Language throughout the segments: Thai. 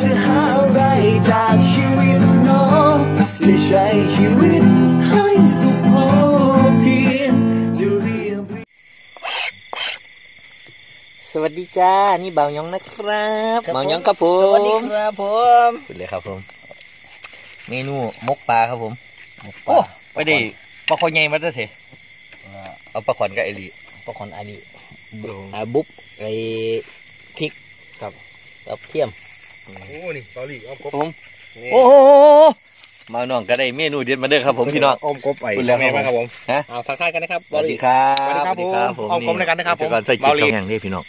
จะหาอะไรจากชีวิตน้องและใช้ชีวิตให้สุขพอเพียงจะเรียบสวัสดีจ้า นี่เบาหยองนะครับเบาหยองครับผมสวัสดีครับผมคุณเลยครับผม เมนูมกปลาครับผม โอ้ไปดิปลาคอใหญ่มาตั้งเถอะเอาปลาขอนกับไอรีปลาคอนอันนี้อ่าบุ๊บไอ้พริกกับกับเทียม โอ้นี่เกาหลีอ้อมกบผมโอ้โหมาน้องก็ได้เมนูเด็ดมาเด้อครับผมพี่น้องอ้อมกบไอ้พูดแล้วแม่มาครับผมฮะเอาทักทายกันนะครับสวัสดีครับสวัสดีครับผมเอาผมในกันนะครับผมเดี๋ยวก่อนใส่จิตเบาหลีข้าวแห้งนี่พี่น้อง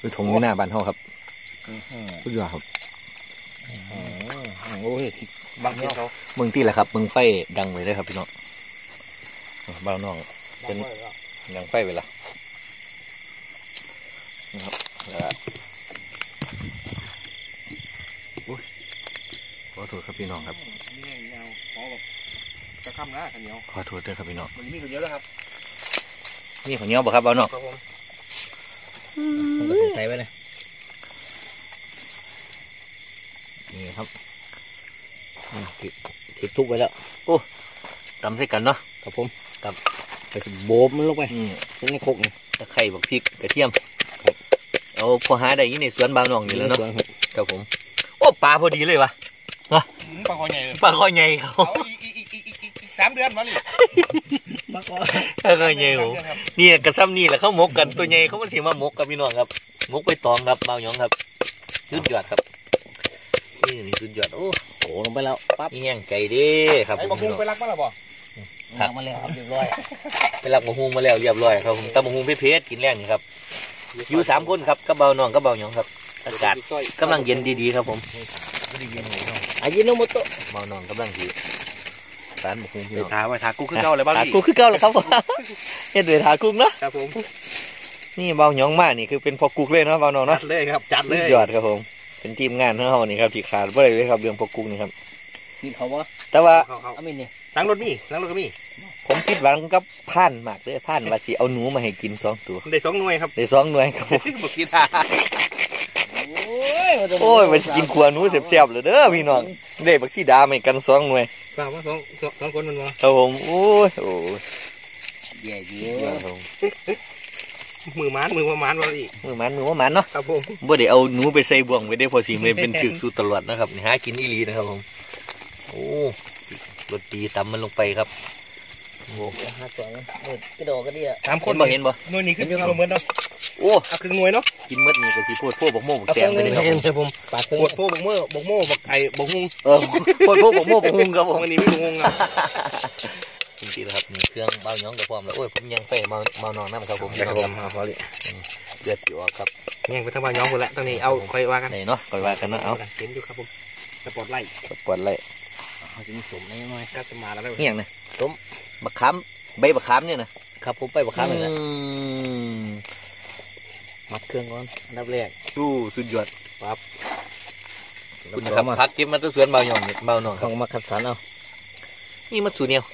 คือทงอยู่หน้าบ้านเฮาครับสุดยอดครับโอ้ยบางทีเขาเมืองที่แหละครับเมืองไฟดังเลยเด้อครับพี่น้องบ้านน้องเป็นยังไฟไปละนะครับแล้วก็อุ๊ยข อโทษครับพี่น้องครับนี่ไงยาวขอแบบกระคำนะขันเหนียวขอโทษด้วยครับพี่น้องมันมีคนเยอะแล้วครับนี่ของเงี้ยวบ่ครับบ้านน้องครับผมมันก็ใส่ไว้เลยนี่ครับทิทิทุบไว้แล้วตำใส่กันเนาะครับผมกับไปสิโบมมันลงไปนี่ในโคกนี่ตะไคร้บักพริกกระเทียมเอาพอหาได้อยี่ในสวนบ้านน้องนี่แหล้วเนาะสวนครับครับผม โอ้ปลาพอดีเลยวะ ปลาคอใหญ่เลยปลาคอใหญ่ครับเอาอีกอีกอีกอีกอีกอีกอีกสามเดือนมาเลยปลาคอปลาคอใหญ่โหนี่กระซ้ำนี่แหละเขาหมกกันตัวใหญ่เขามันสิมาหมกกับพี่น้องครับหมกไปตองครับเบาหยองครับสุดยอดครับนี่นี่สุดยอดโอ้โอ้ลงไปแล้วปั๊บมีแห้งใจเด้ครับผไอ้มบางคุพี่งน้องไปรักมาแล้วบ่ครับล้างมาแล้วครับเรียบร้อยไปรับมะฮุงมาแล้วเรียบร้อยครับผมตำมะฮุงเพชรๆกินแรงนี่ครับอยู่สามคนครับกับเบาน้องกับเบาหยองครับอากาศกำลังเย็นดีๆครับผม อายิโนโมโตะเบานองกำลังดีสารมะฮุงพี่ไปน้องทาไว้ทากูขึ้นเก่าเลยบ้างถากุ้งคือเก่าแล้วครับผมเฮ็ดด้ากุ้งเนาะครับผมนี่เบาหยองมากนี่คือเป็นพอกุ๊กเลยเนาะเบานองจัเนาะดเลยครับจัดเลยยอดครับผมเป็นทีมงานของเรานี่ครับที่ขาดบ่ได้เลยครับเรื่องพอกุ๊กนี่ครับ กินเขาวะแต่ว่าเขาเขาอามินนี่ล้างรถมีล้างรถก็มีผมคิดหวังกับผ่านมากเลยผ่านว่าสิเอาหนูมาให้กินสองตัวได้สองหน่วยครับได้สองหน่วยครับผม บุกีตา โอ้ยมันสิกินขวหนูเสียบๆเลยเด้อพี่น้องได้บักสีดาให้กันสองหน่วยฝากว่าสองสองสองคนมันมาครับผมโอ้ยโอ้ยแย่เยสุดยอดอะครับผมมือหมานมือประมาณว่าอีกมือมันมือว่ามันเนาะครับผมบ่ได้เอาหนูไปใส่บ่วงไว้ได้พอสิเลยเป็นถึกสู้ตลอดนะครับนี่หากินอีหลีนะครับผมโอ้รสดีตำมันลงไปครับโอ้ ห้าตัวนะเออกระโดดก็ดีอะสามคเห็นนบ่เห็นบ่ หน่วยนี้ขึ้นกิโลเมตรเนาะโอ้เอาครึ่งหน่วยเนาะกินหมดนี่ก็สิโพดพวกบักโม่บักแตงไปเลยครับผมครับผมปลาเครื่อปวดโพบกเมื่อบกโม่บกไก่บกฮุงเออโพดพวกบักโม่บักฮุงครับผมวันนี้ไม่บกฮุงอะจริงๆแล้วครับนี่เครื่องเบาหยองกับพร้อมแล้วโอ้ยผมยังไปเมาเมานอนน้ำครับผมครับผมเอาพอดีเดือดสิออกครับแย่งไปทั้งบ้านย้อมหมดแล้วตอนนี้เอาค่อยว่ากันไหนเนาะก่อนว่ากันเนาะเอาเห็นอยู่ครับผมสปอร์ตไลท์กดเลยเขาจะมีสมในน้อยกัสมาแล้วได้นี่อย่างนะต้ม บักขามใบบักขามเนี่ยนะครับผมไปบักข้ามเลยนะอืมมัดเครื่องก่อนอันดับแรกดูสุดยอดปั๊บคุณนะครับพักเก็บมาตัวสวนเบาหยองนี่เบาหนองคต้รัอบงมาคัดสรรเอานี่มาสูเนียว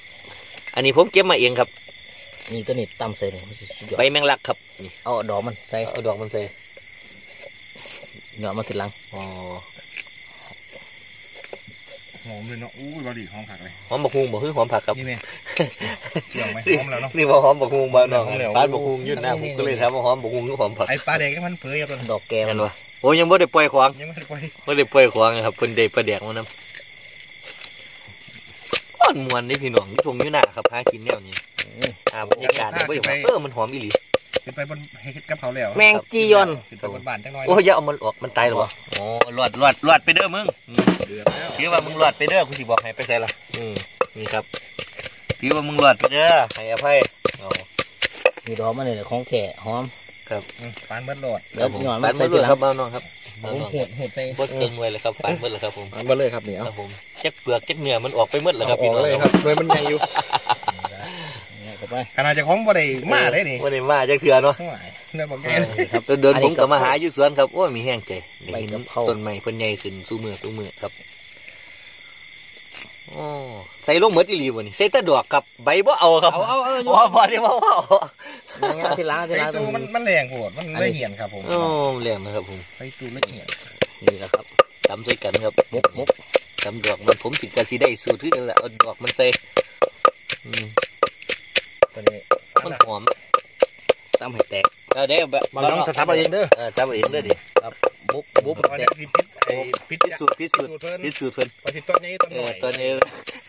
อันนี้ผมเก็บมาเองครับ นี่ตัวนี้ตำใส่เลยมันสิสุดยอดใบแมงลักครับนี่เอาดอกมันใส่เอาดอกมันใส่หยอดมาทีหลังอ๋อ หอมเลยเนาะอู้บอดี้หอมผักเลยหอมบักฮุงบ่คือหอมผักครับนี่แม่เสี่ยงไหมหอมแล้วเนาะนี่ว่าหอมบักฮุงเบาหนองหอมแล้วปานบักฮุงอยุ่นหน้าผมก็เลยถามว่าหอมบักฮุงหรือหอมผักไอ้ปลาแดงก็มันเผยครับตอนดอกแกแม่มันนวะโอ้ยยังบ่ได้ปล่อยของยังไม่ได้ปล่อยบ่ได้ปล่อยของนะครับเพิ่นได้ปลาแดกมานำอ้อนมวนนี่พี่น้องที่ทงอยู่หน้าครับหากินแนวนี้อ่าบรรยากาศนี่บ่ได้ว่าเออมันหอมอีหลี ขึ้นไปบนเฮ็ดกับเขาแล้วแมงจียอนขึ้นไปบนบ้านจังน้อยโอ้ยอย่าเอามันออกมันตายหรอวะโอ้รอดรอดรอดไปเด้อมึงอืมเดือดแล้วถือว่ามึงรอดไปเด้อกูสิบอกให้ไปใส่ละอืมนี่ครับถือว่ามึงรอดไปเด้อให้อภัยเอามีดอกมันเลยของแข่หอมปานเบิดโหลดแล้วหยอดฝัมานใส่เมื่อทีหลัครังบบ้านน้องครับผบ้านมน้องโหดโหดใส่บดเกินไว้เลยครับฝันเมื่อเลยครับผมปานเบิดเลยครับเหนียวครับผมจักเปลือกจักเนื้อมันออกไปเมื่อเลยครับอพี่อกน้องเลยครับโดยมันใหญ่อยู่เนี่ยเข้า ไปขนาดจะของบ่ได้มาเลยนี่วันนี้มาจักเถื่อเนาะโอ้ยเนี่ยบอกแกครับเดินผมก็มาหาอยู่สวนครับโอ้ยมีแห้งใจได้ใบเห็นกะเพราต้นไม้เพิ่นใหญ่ขึ้นสู้มือสู้มือครับโอ้ใส่ลงเหมือดอีหลีบ่นี่ใส่แต่ดอกครับใบบ่เอาครับเอาเอาเอาว่าบ่ได้บ่เอาเนี่ยทีหลังทีหไอ้ลังตูมันมันแรงโหดมันละเหียนครับผมโอ้เลี้ยงนะครับผมไอ้ตูละเหียนนี่แหละครับตำใส่กันครับมุกมุกตำดอกมันผมสิกะสิได้สูตรคือกันแหละเอาดอกมันใส่อืม ตัวนี้มันหอมตำให้แตกเอาเด้อแบบมาลองทับเอาเองเด้อเออทับเอาเองเด้อดิบุ๊บบุ๊บตอนแตนี้กพิษไอ้พิษพิสูจน์พิสูจน์เพิ่นพิสูจน์เพิ่นพอสิต้นนี้ต้นเอหน่ออยตอนนี้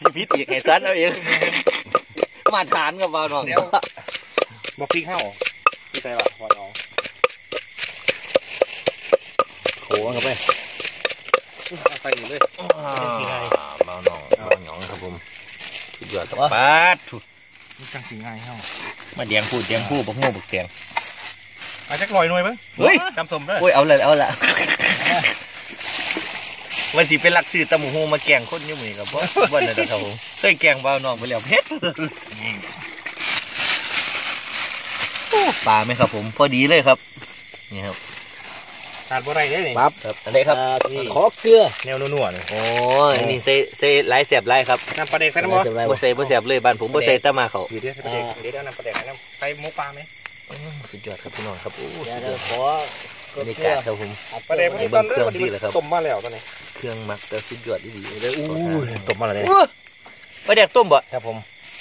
สิพิษอีกให้ซันเอาเองมาทานกับบ่าวน้องเดี๋ยวบอกพริกเห่าพี่ใจละพอน้องโขงเข้าไปใส่เลยบ่าวน้องบ่าวหยองครับผมสุดยอดครับปาดสุดมันจัง สิง่ายเห่ามาแดงพูดแดงพูดบักโม่บักแตงอาจักลอยหน่วยมั้งเฮ้ยจำสมเด้อโอ้ยเอาเลยเอาละวันสิเป็นหลักสื่อตะหมูฮูมาแกงคนอยุ่มือกับบ่บ่นั่นแหละครับผมเคยแกงบ่าวน้องไปแล้วเผ็ดโอ้ปลาไหมครับผม พอดีเลยครับ นี่ครับ ขาดบ่ได้เด้นี่ปั๊บครับอันนี้ครับขอเกลือแนวนัวๆนี่โอ้ยอันนี้ใส่ใส่หลายแสบหลายครับน้ำปลาเด็กใส่น้ำบ่จะไรบ่ใส่บ่แสบเลยบ้านผมบ่ใส่แตะมาเขาอยู่เด้อปลาเด็กเดี๋ยวเอาน้ำปลาเด็กให้น้ำใส่หมูปลาไหมอื้อสุดยอดครับพี่น้องครับโอ้เดี๋ยวเดี๋ยวขอบรรยากาศครับผมปลาเด็กมันไอ้นี่เบิ่ต้งนเคเด้รื่อองที่เหรอครับต้มมาแล้วตอนนี้เครื่องหมักแต่สุดยอดดีๆเลยอู้ต้มมาแล้วอู้ปลาแดกต้มบ่ครับผม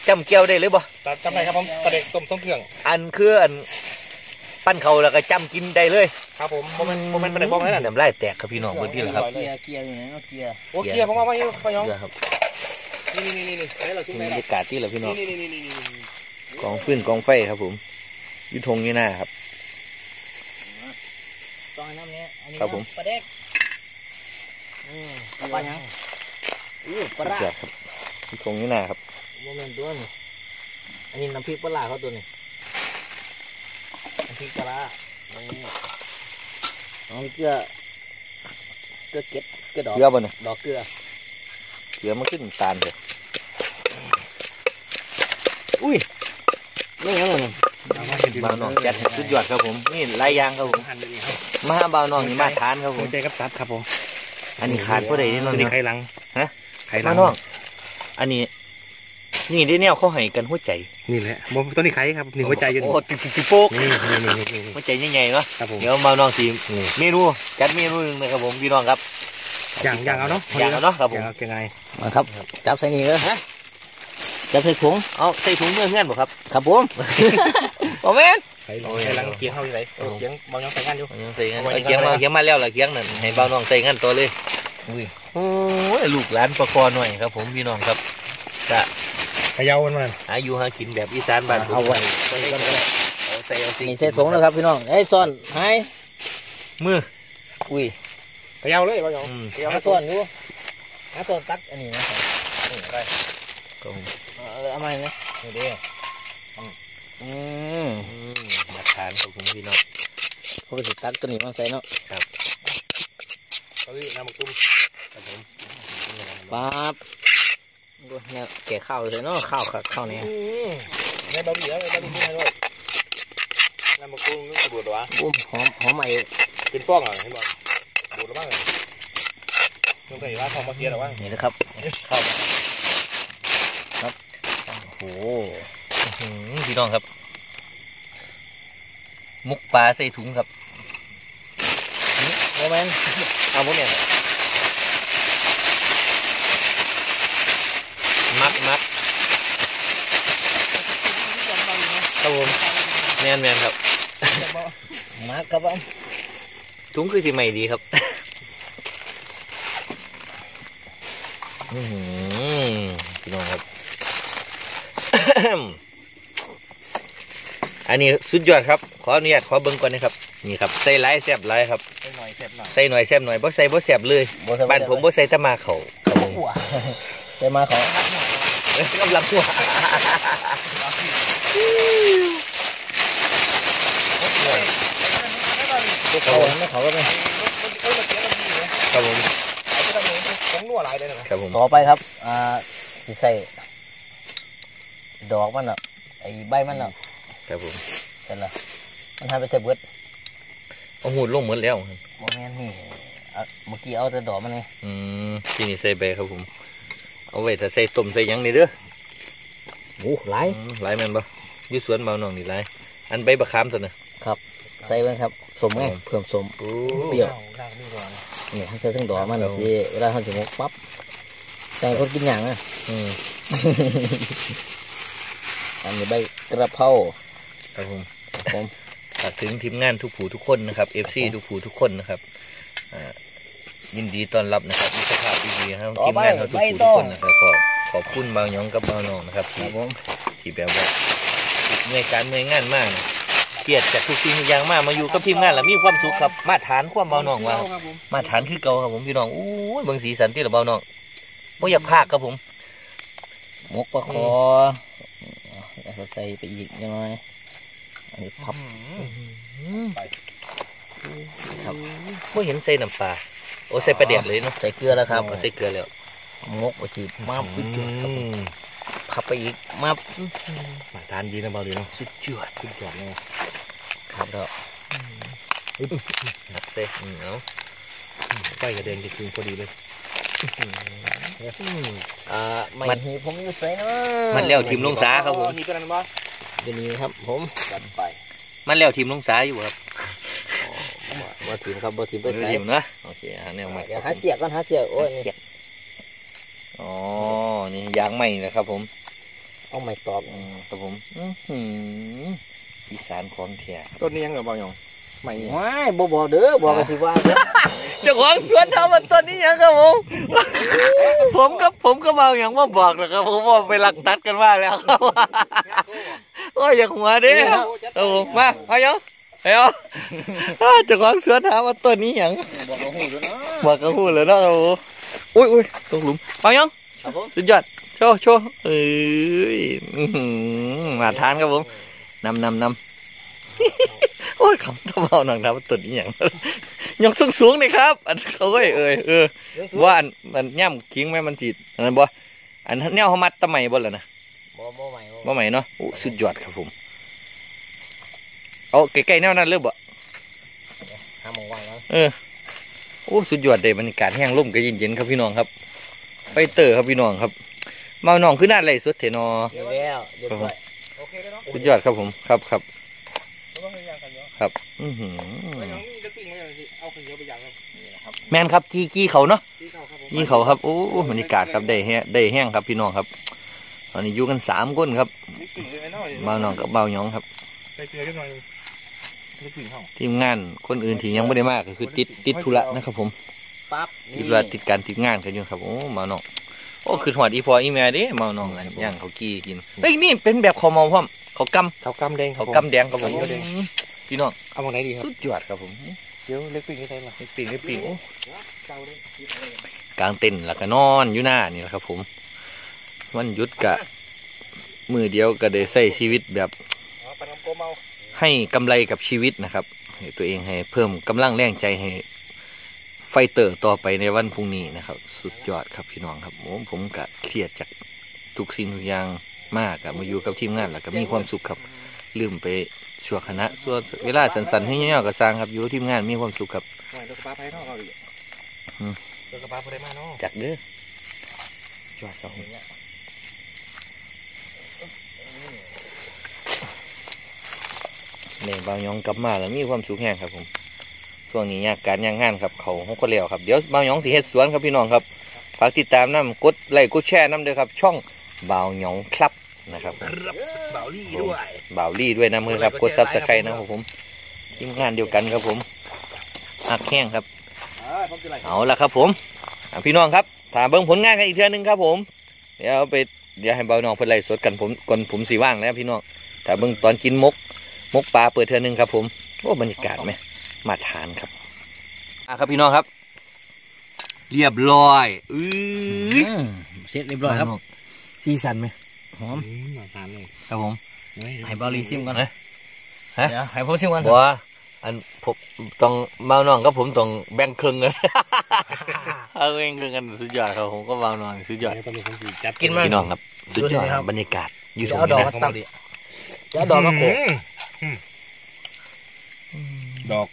จำเกี๊ยวได้เลยบ่จำได้ครับผมปลาเด็กต้มต้มเครื่อง อันคืออัน ปั้นเขาแล้วก็จำกินได้เลยครับผมโมเมนต์โมเมนต์ปลาเด็กบ่แม่นนั่นน้ำลายแตกครับพี่น้องเพื่อนที่เหรอครับเกลือเกลืออยู่ไหนเอาเกลือโอ้เกียร์ผมเอาไว้อยู่พ่อยองเพื่อครับนี่นี่นี่นี่ไหนเราชิ้นไหนบรรยากาศที่เหรอพี่น้องนี่นี่นี่นี่นี่กองฟืนกองไฟครับผมอยุทงนี่หน้าครับต้องให้น้ำเนี้ยอันนี้ครับผม ปลาเด็กอืมปลาหยังอู้ปสุลาดยอดครับอยุทงนี่หน้าครับโมเมนต์ตัวนี่อันนี้น้ำพริกปลาร้าเขาตัวนี้น้ำ พริกปลาร้านี่เอาเกลือเกลือเก็ดเกลือดอกเกลือบ่เนี่ยดอกเกลือเกลือมันขึ้นน้ำตาลเลยอุ้ยนี่ยังไงบ่าวน้องจัดให้สุดยอดครับผมนี่หลายอย่างครับผมหั่นเลยนี่ครับมาหาบ่าวน้องนี่มาทานครับผหัมวใจกับตัดครับผมอันนี้ขาดผู้ใดนี่น้องตัวเนี่นี้ยไข่ลังฮะไข่ลัมางน้องอันนี้ นี่ได้แนวเขาให้กันหัวใจ นี่แหละบ่ตัวนี้ไข่ครับนี่หัวใจอยู่นี่โอ้ติดติดโป๊กนี่นี่นี่นี่นี่หัวใจใหญ่ๆเนาะครับผมเดี๋ยวบ่าวน้องสินี่เมนูจัดเมนูหนึงนะครับผมพี่น้องครับอย่างอย่างเอาเนาะอย่างเอาเนาะครับผมอย่างเอายังไงมาครับ จับใส่นี่เลยฮะจับใส่ถุงเอาใส่ถุงเมื่อเงื่อนบ่ครับครับผมโอเมนไข่ลังไข่ลังเกียงเฮาอยู่ไหนเออเกียงบางยังใส่งานอยู่ยังใส่งั้นเอาไว้เอาเคียงมาในกระดาษเคียงมาแล้วล่ะเคียงนั่นให้เบาน้องใส่งั้นตัวเลยอุ้ยโอ้ยลูกหลานประคอหน่อยครับ ผมพี่น้องครับจะเขย่ามันมันหาอยู่หากินแบบอีสานบ้านผมเอาไว้เอาใส่เอาใส่เอานี่ใส่ถุงนะครับพี่น้องไอ้ยซ่อนหายมืออุ้ยเขย่าเลยบางยังอืมเขย่าหาซ่อนอยู่หาซ่อนตักอันนี้นะครับครับผมเอาเอามาเนี่ยนี่เด้ออืมอืมมาทานครับผมพี่น้องเขาก็สิตักตัวนี้มาใส่เนาะเฮ้ยน้ำมันกุ้มครับผมปั๊บดู เนี่ยแกะข้าวเลยเนาะข้าวข้าวข้าวเนี่ยในบะหมี่แล้วในบะหมี่ให้ด้วยน้ำมันกุ้มนึกกระดูดวะอุ้มหอมหอมไอ้เป็นฟ้องอะเห็นบ่ดูดแล้วบ้างนึกไปว่าทองมาเสียหรอวะนี่นะครับข้าโอ้อื้อหือพี่น้องครับ มุกปลาใส่ถุงครับโมเมนเอาพวกเนี่ย มัดมัดครับผมแมนแมนครับมาครับผมถุงคือสิใหม่ดีครับอื้อหือพี่น้องครับ อันนี้สุดยอดครับ ขออนุญาตขอเบิ้งก่อนนะครับ นี่ครับใส่หลายแซ่บหลายครับไปหน่อยเสร็จหน่อย ใส่หน่อยแซ่บหน่อยบ่ใส่บ่แซ่บเลย บ้านผมบ่ใส่แตะมาเขาครับผมว้าใส่มาเขา กำลังหัวเขาไม่เขาก็ไม่ครับผมผมนวลายเลยนะครับผมต่อไปครับ อ่าสิใส่ดอกมันอะไอ้ใบมันอะครับผมเสร็จแล้วมันทำไปเสร็จเบิดเอาหูดลงหมดแล้วโมเมนนี่เอาเมื่อกี้เอาแต่ดอกมันไงอืมที่นี่ใส่ใบครับผม เอาไว้ถ้าใส่ต้มใส่หยังนี่เด้อโอ้หลายอืมหลายแม่นบ่อยู่สวนเบาหนองนี่หลายอันใบบะขามตัวน่ะใส่ไว้ครับสมไงเพิ่มสมโอ้เปรี้ยวล่างนี่ก่อนคนี่เขาใส่ทั้งดอกมันสิเวลาเขาจะมกปั๊บใส่คนกินอย่างอะอืมอันนี้ใบกระเพราครับผมผมฝากถึงทีมงานทุกผู้ทุกคนนะครับ FC ทุกผู้ทุกคนนะครับอ่ายินดีต้อนรับนะครับมิตรภาพ ดีๆนะครับทีมงานเราทุกผู้ทุกคนนะครับขอขอบคุณบ่าวหยองกับบ่าวน้องนะครับคที่รับผมที่แบบว่าเมื่อยการเมื่อยงานมากนะเครียดจากทุกสิ่งทุกอย่างมากมาอยู่กับทีมงานแล้วมีความสุขครับมาฐานความเบาหนองว่าครับผมมาฐานคือเก่าครับผมพี่น้องอู้ยเบิ่งสีสันที่ละเบาหนองบ่อยากพากครับผมมกปลาคอเอาใส่ไปอีกยังไงอันนี้พับครับบ่เห็นใส่น้ำปลา โอ้ใส่ปลาแดดเลยเนาะใส่เกลือแล้วครับเอาใส่เกลือแล้วมกไปสิมาปุ๊บอืมพับไปอีกมามาทานดีนะเบาดีเนาะสุดยอดสุดยอดเลยครับแล้วหักใส่อืมเอาไฟกระเด็นจะคืนพอดีเลยอ่าไม่หีผมอยู่ใส่เนาะมันแล้วทีมลงสาครับผมนี่ตัวนั้นบ่เดี๋ยวนี้ครับ ผมจัดไป มันแล้วทีมลงสาอยู่ครับ บ่ทีมครับบ่ทีมไปใส่ทีมนะโอเคหาแนวใหม่เดี๋ยวหาเสียก่อนหาเสียโอ้ยเสียบอ๋อนี่ยางใหม่นะครับผมเอาไม่ตอบอืมครับผมอื้อหืออีสานของแท้ต้นนี้ยังเหรอเบาหยองไม่นี่ว้ายบ่บอกเด้อบอกกันสิว่าเด้อเจ้าของสวนทำมันต้นนี้ยังครับผมผมกับผมก็เมาอย่างว่าบอกนะครับผมว่าไปหลักตัดกันมาแล้วครับโอ้ยอยากหัวเด้ครับผมมาเอาเนาะ เอาเนาะอ้าวเจ้าของสวนถามว่าต้นนี้หยังบอกกับหูด้วยเนาะบอกกับพูดเลยเนาะครับผมอุ้ยอุ้ยตกหลุมเอายังครับผมสุดยอดโชว์โชว์เอ้ยอื้อหือมาทานครับผมนำนำนำโอ้ยคำตะเบาหนังนะว่าตุดอหย่างยกสูงสูงๆเลยครับอันเขาก็เอ้ยเออว่าอันมันย่ำคิงไหมมันจีดอันนั้นบ่อันแนวเขามัดตะไหมบ่ล่ะนะบ่บ่ใหม่บ่ไหมเนาะโอ้สุดยอดครับผม เอาใกล้ๆแนวนั้นเลยบ่หาหมองวางแล้วเออโอ้สุดยอดเลยบรรยากาศแห้งร่มก็เย็นๆครับพี่น้องครับ ไปเตอร์ครับพี่น้องครับเมาน้องขึ้นหน้าไรสุดเถนอเดี๋ยวแล้วเดี๋ยวไปโอเคเลยเนาะสุดยอดครับผมครับครับไม่ต้องพยายามกันเนาะครับอื้อหือไม่ต้องจะปิ้งไม่ต้องสิเอาข้าวเหนียวไปย่างครับแมนครับจี้จี้เขาเนาะที่เขาครับผมจี้เขาครับโอ้บรรยากาศครับได้แห้งได้แห้งครับพี่น้องครับ ตอนนี้อยู่กันสามคนครับนี่ปิ้งเลยเนาะเมาน้องกับเบาหยองครับใส่เกลือกันหน่อยนี่ปิ้งเขา ทีมงานคนอื่นที่ยังไม่ได้มากก็คือติดติดธุระนะครับผมปั๊บติดธุระติดการติดงานกันอยู่ครับโอ้เมาน้องโอ้คือหอดอีพออีแม่เด้เมาน้องอันย่างเขากี้กินเฮ้ยนี่เป็นแบบข้าวเมาพร้อมข้าวกำเขากำแดงข้าวกำแดงครับผมพี่น้องเอามาไหนดีครับสุดยอดครับผมเดี๋ยวเล็กปิ้งให้ได้หรอไอ้ปิ่งไอ้ปิ่งโอ้เจ้าเลยกลางเต็นท์แล้วก็นอนอยู่หน้านี่แหละครับ ผมวันหยุดกะมือเดียวก็ได้ใส่ชีวิตแบบ อ๋อปลาน้ำโกเมาให้กำไรกับชีวิตนะครับให้ตัวเองให้เพิ่มกำลังแรงใจให้ไฟเตอร์ต่อไปในวันพรุ่งนี้นะครับ สุดยอดครับพี่น้องครับผมผมกะเครียดจากทุกสิ่งทุกอย่างมากอะมาอยู่กับทีมงานแล้วก็มีความสุขครับลืมไปชั่วคณะส่วนเวลาสันๆให้ย่อๆก็สร้างครับอยู่กับทีมงานมีความสุขครับหน่อยตัวกระปาไผ่เนาะเอาดิอืมตัวกระปาพอได้มาเนาะ จัก เด้อจอดครับผมเนี่ยบางยองกลับมาแล้วมีความสุขแห้งครับผมช่วงนี้ยากการยากงานครับเขาเขาก็เลี้ยวครับเดี๋ยวบางยองสีเฮ็ดสวนครับพี่น้องครับฝากติดตามน้ำกดไลค์กดแชร์น้ำเด้อครับ ช่องบ่าวยองครับนะครับเบาลี่ด้วยบ่าวลี่ด้วยนะมือครับกดซับสไครต์นะครับผมทีมงานเดียวกันครับผมหักแห้งครับอ่าผมจะไล่เอาละครับผมอะพี่น้องครับถามเบิ้งผลงานกันอีกเทื่อนึงครับผม เดี๋ยวเอาไปเดี๋ยวให้เบาน้องเพิ่นไล่สดกันผมก่อนผมสีว่างแล้วพี่น้องถ้าเบิ้งตอนกินมก มกปลาเปิดเทื่อนึงครับ ผมโอ้บรรยากาศไหมมาทานครับอะครับพี่น้องครับ เรียบร้อยอื้ออืมเสร็จเรียบร้อยครับสีสันไหมหอมมาทานเลยครับผมให้เบาลีซิมก่อนฮะฮะเดี๋ยวให้ผมซิมก่อนบอกว่าอันผมต้องเบาน้องกับผมต้องแบ่งครึ่งกันเอาแบ่งครึ่งกันสุดยอดครับผมก็เบาน้องสุดยอดตอนนี้ผมสิจัดกินมาพี่น้องครับสุดยอดดูสิครับบรรยากาศอยู่ตเดี๋รยวงเอาดนี้อกนะมาตั้งเดี๋ยวเอาดอกมาโขก ดอก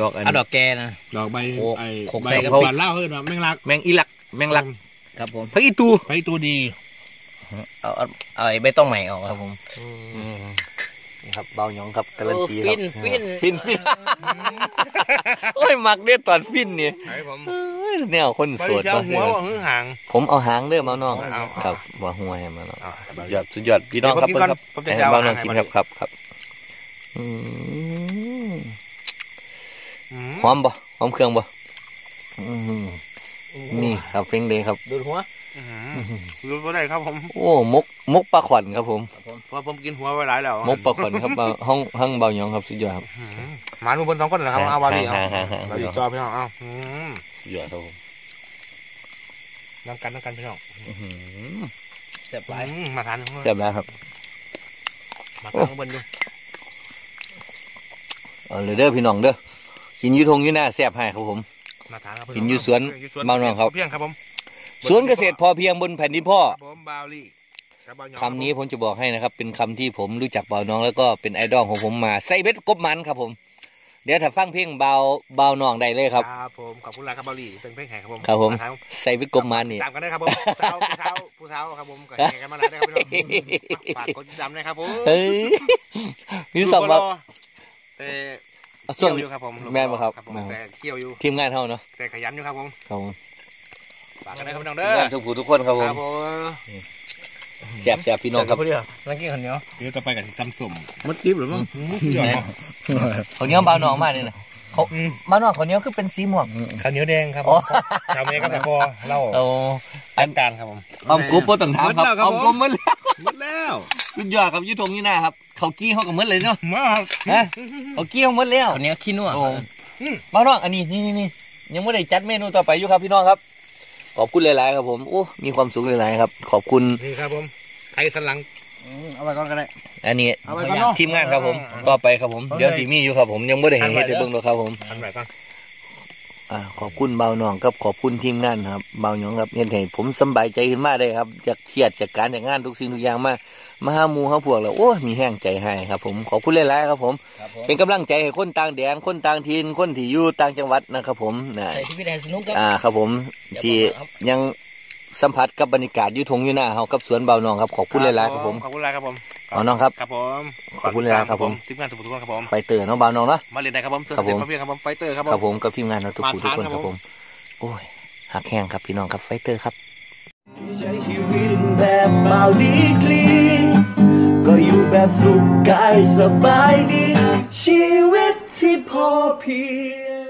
ดอกอัน เอาดอกแกนะ ดอกใบโอ้ไอ้โขกใบใส่กระหปุกวานเหล้าเฮ้ยดอกแมงลักแมงอีลัก แมงลัก ครับผมพระอีตู ไปตัวดีเอาเอาเอาไอ้ใบต้องใหม่ออกครับผมนี่ครับเบาหยองครับการันตีคฟิรับนฟินฟินฟินโอ้ยมักเด้อตอนฟินเนี่ยไอ้ผมเอ้ย แนวคนไปโสดเจ้ามาหัวว่าหึงห่าง ผมเอาหางเด้อมาน้องเอาครับว่าหัวให้มาน้องอะสุดยอดสุดยอดพี่น้องครับเดี๋ยวผมกินก่อนครับผมจะให้เอาเบาน้องอาหารกินมาครับครับครับอืมอืมหอมบ่หอมเครื่องบ่อืมนี่ครับเฟ้งเลยครับดูดหัวอื้อหือ รู้ว่าได้ครับผม โอ้มกมกปลาขวัญครับผมเพราะผมกินหัวไว้หลายแล้วมกปลาขวัญครับเบาห้องห้องเบาหยองครับสุดยอดครับอื้อหือหมาดูบนสองคนเหรอครับเอาวาบีเอาฮะฮะฮะวาบีจอพี่น้องเอาอืมสุดยอดครับผมน้ำกันน้ำกันพี่น้องอื้อหือแซ่บหลายอืมมาทานเรียบร้อยครับ มาทานข้างบนอยู่เอาเลยเด้อพี่น้องเด้อกินอยูทงอยูหน้าแซ่บให้ครับผม มาทานครับกินอยู่สวนบ้านน้องครับเพียงครับผม สวนเกษตรพอเพียงบนแผ่นดินพ่อผมบาวลี่กับบาวหยองคำนี้ผมจะบอกให้นะครับ เป็นคำที่ผมรู้จักเบาน้อง แล้วก็เป็นไอดอลของผมมาใส่เบ็ดกบมันครับผม เดี๋ยวถ้าฟังเพลงเบาเบาน้องได้เลยครับครับผมขอบคุณหลายครับบาวลี่เป็นเพลงแข่งครับผมครับผมาทานใส่เบ็ดกบมันนี่ตามกันได้ครับผมผู้สาวผู้สาวผู้สาวครับผมก็แข่งกันมาหลายได้ครับพี่น้องฝากกดติดตามนะครับผมเฮ้ยนี่สองลูว่ากบ่รแต่ส่เคี่วยนยวอยู่ครับผมแม่นบ่ครับผมแต่เคี่ยวอยู่ทีมงานเท่าเนาะแต่ขยันอยู่ครับผมครับผม ฝากกันได้ครับพี่น้องทีเด้มองานทุกผู้ทุกคนครับผมครับผมแซ่บแซ่บพี่น้องครับเดียวนั่งกินข้าวเหนียวเดี๋ยวจะไปกันตำสุ่มมัดดิบหรือมั้งเดี๋ยวเขาวเหนี้ยวเบาน้องมากเลยนะเขาเบาน้องเขาวเหนี้ยวคือเป็นสีม่วงข้าวเหนียวแดงครับอ๋อชาวเมก็ตะกอเล่าเอาอันการครับผมออมกรุ๊ปบ่ต้องถามครับหมดแล้วครับออมกรุ๊ปหมดแล้วหมดแล้วสุดยอดครับอยุทงอยี่หน้าครับเขากี้เขากับหมดเลยเนาะมาครับฮะเขากี้เขาหมดแล้วข้าวเหนียวขี้นัวโอ้มาน้องอันนี้นี่นี่นี่ยังไม่ได้จัดเมนูต่อไปอยู่ครับพี่น้องครับ ขอบคุณหลายๆครับผมโอ้มีความสุขหลายๆครับ ขอบคุณนี่ครับผมไทยสันหลังเอาไปก่อนก็ได้อันนี้เอาไปก่อนเนาะทีมงานครับผมต่อไปครับผมเดี๋ยวสีมีอยู่ครับผมยังไม่ได้เห็นทันไหวเฮ็ดให้เบิ่งหรอกครับผมทันไหวตั้งอ่าขอบคุณเบาหนองครับขอบคุณทีมงานครับเบาหยองครับเห็นให้ผมสำบายใจขึ้นมาได้ครับจากเครียดจากการจากงานทุกสิ่งทุกอย่างมา มาหาหมูหาพวกแล้วโอ้ยมีแห้งใจให้ครับ ผมขอบคุณหลายๆครับ ผมครับผมเป็นกำลังใจให้คนต่างแดนคนต่างถิ่นคนที่อยู่ต่างจังหวัดนะครับ ผมนะใส่ชีวิตให้สนุกครับอ่าครับ ผมเดี๋ยวที่บอกครับยังสัมผัสกับบรรยากาศอยู่ทงอยู่หน้าเฮากับสวนเบาหนองครับขอบคุณหลายๆครับผมขอบคุณหลายครับผมเอาน้องครับครับผมขอบคุณหลายครับผมทีมงานทุกคนครับผมไฟเตอร์น้องเบาหนองเนาะมาเรียนได้ครับผมเสื้อครับผมเสื้อเพียงครับผมไฟเตอร์ครับครับผผมมกับทีมงานเราทุกผู้ทุกคนมาทานคครัรับบผผมมโอ้ยหักแห้งครับพี่น้องครับไฟเตอร์ครับ ใช้ชีวิตแบบเมาดีกลีก็อยู่แบบสุขกายสบายดี ชีวิตที่พอเพียง